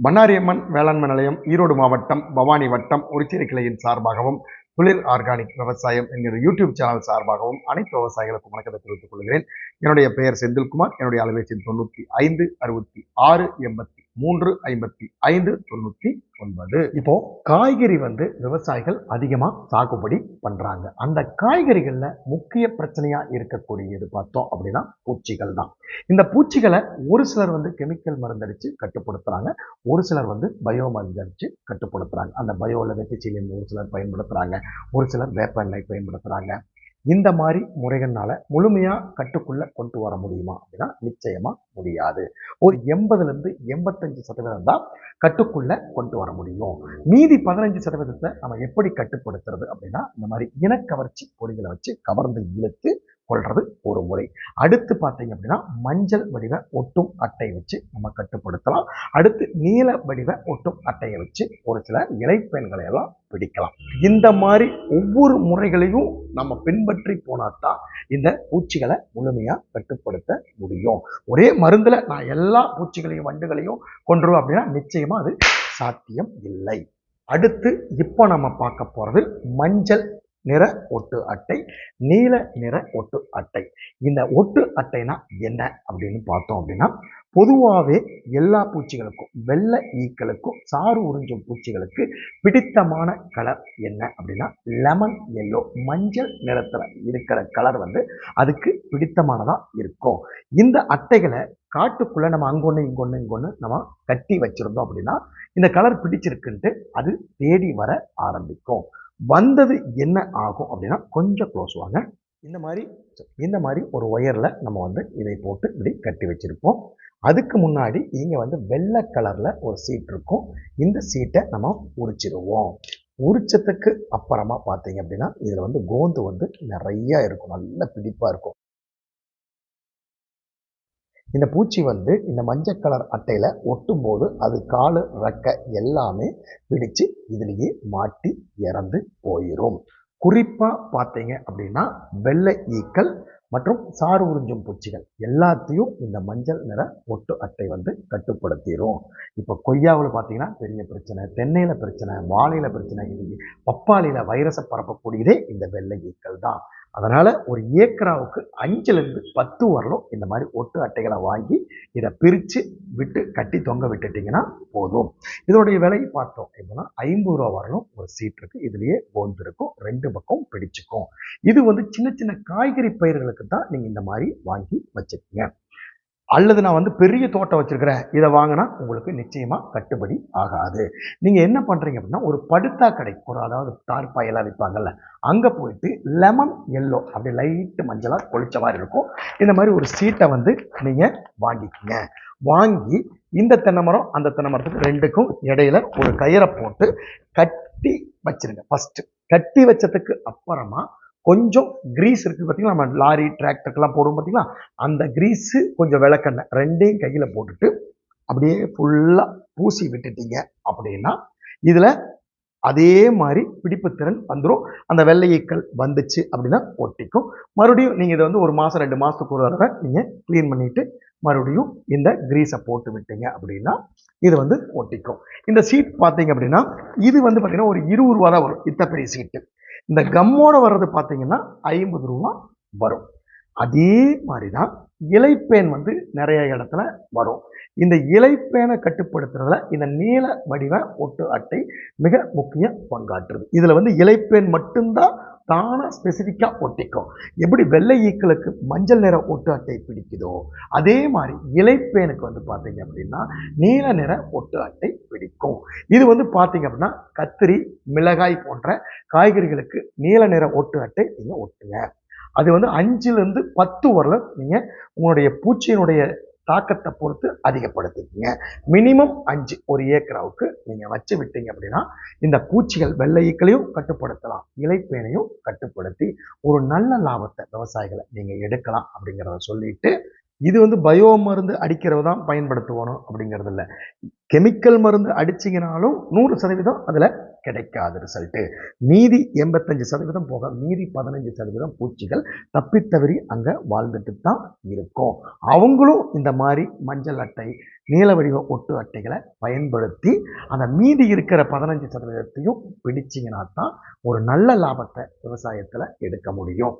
பண்ணாரியம்மன் வேளாண்மை நிலையம் ஈரோடு மாவட்டம் பவானி வட்டம் உரிச்சிறை கிளையின் சார்பாகவும் குளிர் ஆர்கானிக் விவசாயம் என்கிற யூடியூப் சேனல் சார்பாகவும் அனைத்து விவசாயிகளுக்கும் வணக்கத்தை தெரிவித்துக் கொள்கிறேன். என்னுடைய பெயர் செந்தில்குமார் என்னுடைய அலைபேசி தொண்ணூற்றி ஐந்து அறுபத்தி ஆறு எண்பத்தி மூன்று ஐம்பத்தி ஐந்து தொண்ணூற்றி ஒன்பது. இப்போ காய்கறி வந்து விவசாயிகள் அதிகமாக சாகுபடி பண்றாங்க. அந்த காய்கறிகள்ல முக்கிய பிரச்சனையா இருக்கக்கூடியது பார்த்தோம் அப்படின்னா பூச்சிகள் தான். இந்த பூச்சிகளை ஒரு சிலர் வந்து கெமிக்கல் மருந்தடிச்சு கட்டுப்படுத்துறாங்க. ஒரு சிலர் வந்து பயோ மருந்தடிச்சு கட்டுப்படுத்துறாங்க. அந்த பயோல வெட்டிச்சீலியம் ஒரு சிலர் பயன்படுத்துறாங்க. ஒரு சிலர் வேப்ப எண்ணெய் பயன்படுத்துறாங்க. இந்த மாதிரி முறைகள்னால முழுமையாக கட்டுக்குள்ளே கொண்டு வர முடியுமா அப்படின்னா நிச்சயமாக முடியாது. ஒரு எண்பதுலேருந்து எண்பத்தஞ்சு சதவீதம் தான் கட்டுக்குள்ளே கொண்டு வர முடியும். மீதி பதினஞ்சு சதவீதத்தை நம்ம எப்படி கட்டுப்படுத்துறது அப்படின்னா இந்த மாதிரி இனக்கவர்ச்சி பொறிகளை வச்சு கவர்ந்து இழுத்து கொள்வது ஒரு முறை. அடுத்து பார்த்தீங்க அப்படின்னா மஞ்சள் வடிவ ஒட்டும் அட்டை வச்சு நம்ம கட்டுப்படுத்தலாம். அடுத்து நீல வடிவ ஒட்டும் அட்டையை வச்சு ஒரு சில இலைப்பெண்களை எல்லாம் பிடிக்கலாம். இந்த மாதிரி ஒவ்வொரு முறைகளையும் நம்ம பின்பற்றி போனாதான் இந்த பூச்சிகளை முழுமையாக கட்டுப்படுத்த முடியும். ஒரே மருந்தில் நான் எல்லா பூச்சிகளையும் வண்டுகளையும் கொண்டுருவோம் அப்படின்னா நிச்சயமாக அது சாத்தியம் இல்லை. அடுத்து இப்போ நம்ம பார்க்க போகிறது மஞ்சள் நிற ஒட்டு அட்டை நீல நிற ஒட்டு அட்டை. இந்த ஒட்டு அட்டைனா என்ன அப்படின்னு பார்த்தோம் அப்படின்னா பொதுவாகவே எல்லா பூச்சிகளுக்கும் வெள்ளை ஈக்களுக்கும் சாறு உறிஞ்சும் பூச்சிகளுக்கு பிடித்தமான கலர் என்ன அப்படின்னா லெமன் எல்லோ மஞ்சள் நிறத்தில் இருக்கிற கலர் வந்து அதுக்கு பிடித்தமானதாக இருக்கும். இந்த அட்டைகளை காட்டுக்குள்ளே நம்ம அங்கொன்று இங்கொன்று இங்கொன்று நம்ம கட்டி வச்சுருந்தோம் அப்படின்னா இந்த கலர் பிடிச்சிருக்குன்ட்டு அது தேடி வர ஆரம்பிக்கும். வந்தது என்ன ஆகும் அப்படின்னா கொஞ்சம் க்ளோஸ் வாங்க. இந்த மாதிரி இந்த மாதிரி ஒரு ஒயரில் நம்ம வந்து இதை போட்டு இப்படி கட்டி வச்சுருப்போம். அதுக்கு முன்னாடி இங்கே வந்து வெள்ளை கலரில் ஒரு சீட் இருக்கும். இந்த சீட்டை நம்ம உரிச்சிடுவோம். உரிச்சத்துக்கு அப்புறமா பார்த்தீங்க அப்படின்னா இதில் வந்து கோந்து வந்து நிறையா இருக்கும். நல்ல பிடிப்பாக இருக்கும். இந்த பூச்சி வந்து இந்த மஞ்சள் கலர் அட்டையில் ஒட்டும்போது அது காலு ரெக்க எல்லாமே பிடிச்சு இதுலேயே மாட்டி இறந்து போயிடும் குறிப்பாக பார்த்தீங்க அப்படின்னா வெள்ளை ஈக்கள் மற்றும் சாறு உறிஞ்சும் பூச்சிகள் எல்லாத்தையும் இந்த மஞ்சள் நிற ஒட்டு அட்டை வந்து கட்டுப்படுத்திடும் இப்போ கொய்யாவில் பார்த்தீங்கன்னா பெரிய பிரச்சனை தென்னையில் பிரச்சனை வாழையில் பிரச்சனை இது பப்பாளியில் வைரஸை பரப்பக்கூடியதே இந்த வெள்ளை ஈக்கள் தான். அதனால் ஒரு ஏக்கராவுக்கு அஞ்சுலேருந்து பத்து வரலும் இந்த மாதிரி ஒட்டு அட்டைகளை வாங்கி இதை பிரித்து விட்டு கட்டி தொங்க விட்டுட்டிங்கன்னா போதும். இதனுடைய விலை பார்த்தோம் எப்படின்னா ஐம்பது ரூபா வரலும் ஒரு சீட் இருக்குது இதுலேயே போந்து இருக்கும். ரெண்டு பக்கம் பிடிச்சிக்கும். இது வந்து சின்ன சின்ன காய்கறி பயிர்களுக்கு தான் நீங்கள் இந்த மாதிரி வாங்கி வச்சுக்கோங்க அல்லது நான் வந்து பெரிய தோட்டம் வச்சுருக்கிறேன் இதை வாங்கினா உங்களுக்கு நிச்சயமாக கட்டுப்படி ஆகாது. நீங்கள் என்ன பண்ணுறீங்க அப்படின்னா ஒரு படுத்தா கடை ஒரு அதாவது தார்பாயெல்லாம் விற்பாங்கல்ல அங்கே போயிட்டு லெமன் எல்லோ அப்படி லைட்டு மஞ்சளாக கொளிச்ச மாதிரி இருக்கும். இந்த மாதிரி ஒரு சீட்டை வந்து நீங்கள் வாங்கிக்கோங்க. வாங்கி இந்த தென்னை மரம் அந்த தென்னை மரத்துக்கு ரெண்டுக்கும் இடையில ஒரு கயிறை போட்டு கட்டி வச்சிருங்க. ஃபஸ்ட்டு கட்டி வச்சதுக்கு அப்புறமா கொஞ்சம் கிரீஸ் இருக்குது பார்த்தீங்களா நம்ம லாரி டிராக்டருக்கெல்லாம் போடுவோம் பார்த்தீங்களா அந்த கிரீஸு கொஞ்சம் விளக்கெண்ணெய் ரெண்டையும் கையில் போட்டுட்டு அப்படியே ஃபுல்லாக பூசி விட்டுட்டீங்க அப்படின்னா இதில் அதே மாதிரி பிடிப்பு திறன் வந்துடும் அந்த வெள்ளையீக்கள் வந்துச்சு அப்படின்னா ஒட்டிக்கும். மறுபடியும் நீங்கள் இதை வந்து ஒரு மாதம் ரெண்டு மாதத்துக்கு ஒரு தடவை நீங்கள் க்ளீன் பண்ணிவிட்டு மறுபடியும் இந்த கிரீஸை போட்டு விட்டீங்க அப்படின்னா இது வந்து ஒட்டிக்கும். இந்த சீட் பார்த்தீங்க அப்படின்னா இது வந்து பார்த்திங்கன்னா ஒரு இருபது ரூபா தான் வரும். இத்தப்பெரிய பெரிய சீட்டு இந்த கம்மோட வர்றது பார்த்தீங்கன்னா ஐம்பது ரூபா வரும். அதே மாதிரி தான் இலைப்பேன் வந்து நிறைய இடத்துல வரும். இந்த இலைப்பேனை கட்டுப்படுத்துறதுல இந்த நீல வடிவ ஒட்டு அட்டை மிக முக்கிய பங்காற்றுது. இதில் வந்து இலைப்பேன் மட்டும்தான் தானாக ஸ்பெசிஃபிக்காக ஒட்டிக்கும். எப்படி வெள்ளை ஈக்களுக்கு மஞ்சள் நிற ஒட்டு அட்டை பிடிக்குதோ அதே மாதிரி இலைப்பேனுக்கு வந்து பார்த்தீங்க அப்படின்னா நீல நிற ஒட்டு அட்டை பிடிக்கும். இது வந்து பார்த்தீங்க அப்படின்னா கத்திரி மிளகாய் போன்ற காய்கறிகளுக்கு நீல நிற ஒட்டு அட்டை நீங்கள் ஒட்டுங்க. அது வந்து அஞ்சுலேருந்து பத்து வரல நீங்கள் உங்களுடைய பூச்சியினுடைய தாக்கத்தை பொறுத்து அதிகப்படுத்திக்கங்க. மினிமம் அஞ்சு ஒரு ஏக்கராவுக்கு நீங்கள் வச்சு விட்டீங்க அப்படின்னா இந்த பூச்சிகள் வெள்ளை ஈக்களையும் கட்டுப்படுத்தலாம். இலைப்பேனையும் கட்டுப்படுத்தி ஒரு நல்ல லாபத்தை விவசாயிகளை நீங்கள் எடுக்கலாம் அப்படிங்கிறத சொல்லிட்டு இது வந்து பயோ மருந்து அடிக்கிறது தான் பயன்படுத்துவணும் அப்படிங்கிறது இல்லை. கெமிக்கல் மருந்து அடிச்சிங்கனாலும் நூறு சதவீதம் அதில் கிடைக்காத ரிசல்ட்டு மீதி எண்பத்தஞ்சு சதவீதம் போக மீதி பதினஞ்சு சதவீதம் பூச்சிகள் தப்பித்தவறி அங்கே வாழ்ந்துட்டு தான் இருக்கும். அவங்களும் இந்த மாதிரி மஞ்சள் அட்டை நீல வடிவ ஒட்டு அட்டைகளை பயன்படுத்தி அந்த மீதி இருக்கிற பதினஞ்சு சதவீதத்தையும் பிடிச்சிங்கன்னா தான் ஒரு நல்ல லாபத்தை விவசாயத்தில் எடுக்க முடியும்.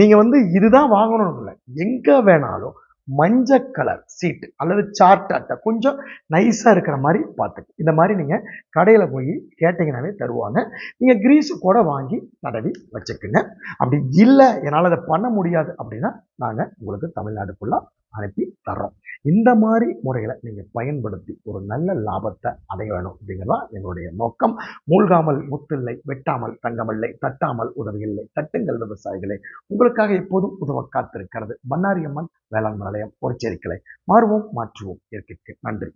நீங்கள் வந்து இதுதான் வாங்கணும் இல்லை. எங்கே வேணாலும் மஞ்சள் கலர் சீட்டு அல்லது சார்ட் அட்டை கொஞ்சம் நைஸாக இருக்கிற மாதிரி பார்த்துக்கு. இந்த மாதிரி நீங்கள் கடையில் போய் கேட்டிங்கனாவே தருவாங்க. நீங்கள் கிரீஸு கூட வாங்கி தடவி வச்சுக்குங்க. அப்படி இல்லை என்னால் அதை பண்ண முடியாது அப்படின்னா நாங்கள் உங்களுக்கு தமிழ்நாடு ஃபுல்லாக அனுப்பி தர்றோம். இந்த மாதிரி முறைகளை நீங்கள் பயன்படுத்தி ஒரு நல்ல லாபத்தை அடைய வேணும் அப்படிங்கிறதா எங்களுடைய நோக்கம். மூழ்காமல் முத்தில்லை வெட்டாமல் தங்கமில்லை தட்டாமல் உதவியில்லை தட்டுங்கள் விவசாயிகளே. உங்களுக்காக எப்போதும் உதவ காத்திருக்கிறது பண்ணாரியம்மன் வேளாண் நிலையம் ஒரு மாறுவோம் மாற்றுவோம். இயற்கைக்கு நன்றி.